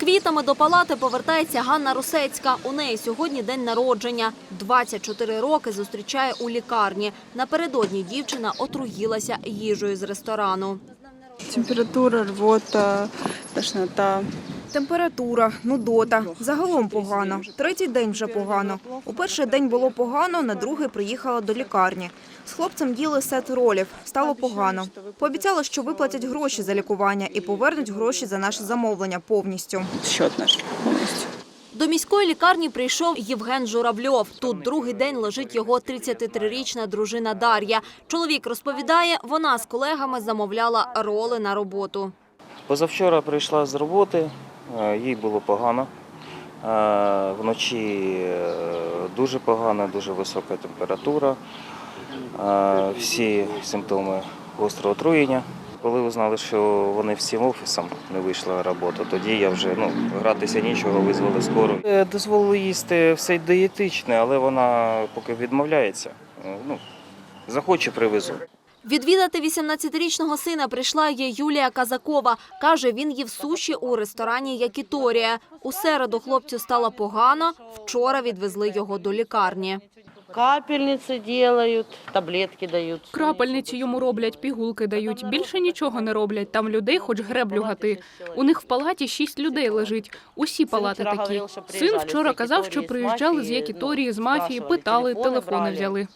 квітами до палати повертається Ганна Русецька. У неї сьогодні день народження. 24 роки зустрічає у лікарні. Напередодні дівчина отруїлася їжею з ресторану. Температура, рвота, тошнота. Температура, нудота. Загалом погано. Третій день вже погано. У перший день було погано, на другий приїхала до лікарні. З хлопцем їли сет ролів. Стало погано. Пообіцяли, що виплатять гроші за лікування і повернуть гроші за наше замовлення повністю. Счет наш полностью. До міської лікарні прийшов Євген Журавльов. Тут другий день лежить його 33-річна дружина Дар'я. Чоловік розповідає, вона з колегами замовляла роли на роботу. Позавчора прийшла з роботи, їй було погано. Е, Вночі е, дуже погано, дуже висока температура, е, всі симптоми гострого отруєння. Коли узнали, що вони всім офісом не вийшли на роботу, тоді я вже ну, гратися нічого, визвали скору. Е, Дозволили їсти все дієтичне, але вона поки відмовляється. Е, Ну, захоче привезу. Відвідати 18-річного сина прийшла є Юлія Казакова. Каже, він їв суші у ресторані Якіторія. У середу хлопцю стало погано. Вчора відвезли його до лікарні. Капельницы делают, таблетки дают. Крапельниці йому роблять, пігулки дають. Більше нічого не роблять. Там людей хоч греблю гати. У них в палаті шість людей лежить. Усі палати такі. Син вчора казав, що приїжджали з Якіторії, з мафії, питали, телефони взяли.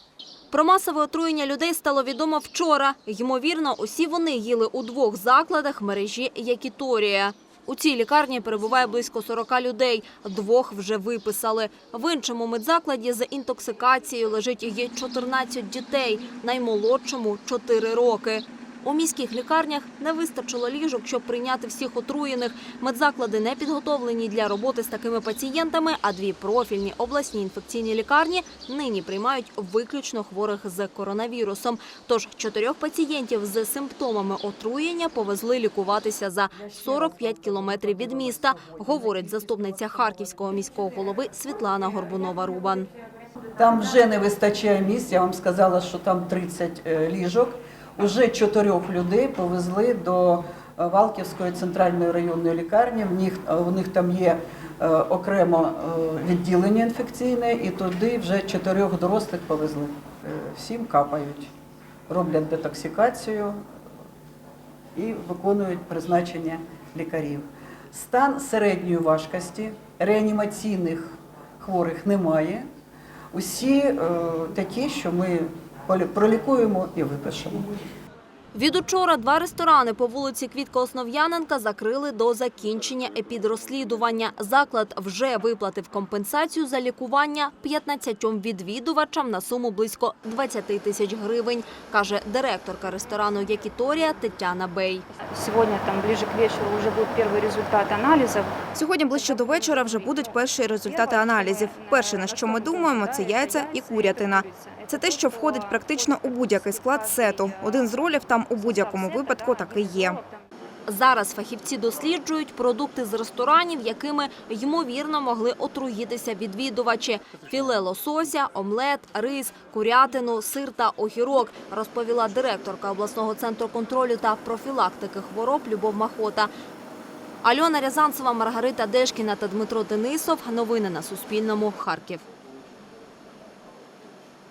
Про масове отруєння людей стало відомо вчора. Ймовірно, усі вони їли у двох закладах мережі Якіторія. У цій лікарні перебуває близько 40 людей. Двох вже виписали. В іншому медзакладі за інтоксикацією лежить її 14 дітей, наймолодшому – 4 роки. У міських лікарнях не вистачило ліжок, щоб прийняти всіх отруєних. Медзаклади не підготовлені для роботи з такими пацієнтами, а дві профільні обласні інфекційні лікарні нині приймають виключно хворих з коронавірусом. Тож чотирьох пацієнтів з симптомами отруєння повезли лікуватися за 45 кілометрів від міста, говорить заступниця харківського міського голови Світлана Горбунова-Рубан. Там вже не вистачає місць. Я вам сказала, що там 30 е, ліжок. Уже чотирьох людей повезли до е, Валківської центральної районної лікарні. В них, е, у них там є е, окремо відділення інфекційне, і туди вже чотирьох дорослих повезли. Всім капають, роблять детоксикацію і виконують призначення лікарів. Стан середньої важкості, реанімаційних хворих немає. Усі е, такі, що ми пролікуємо і випишемо. Від учора два ресторани по вулиці Квітка Основ'яненка закрили до закінчення епідрозслідування. Заклад вже виплатив компенсацію за лікування 15 відвідувачам на суму близько 20 тисяч гривень, каже директорка ресторану Якіторія Тетяна Бей. Сегодня там ближе к вечеру уже будут первые результаты анализов. Сьогодні ближче до вечора вже будуть перші результати аналізів. Перше, на що ми думаємо, це яйця і курятина. Це те, що входить практично у будь-який склад сету. Один з ролів там у будь-якому випадку такий є. Зараз фахівці досліджують продукти з ресторанів, якими ймовірно могли отруїтися відвідувачі: філе лосося, омлет, рис, курятину, сир та огірок, розповіла директорка обласного центру контролю та профілактики хвороб Любов Махота. Альона Рязанцева, Маргарита Дешкіна та Дмитро Денисов. Новини на Суспільному. Харків.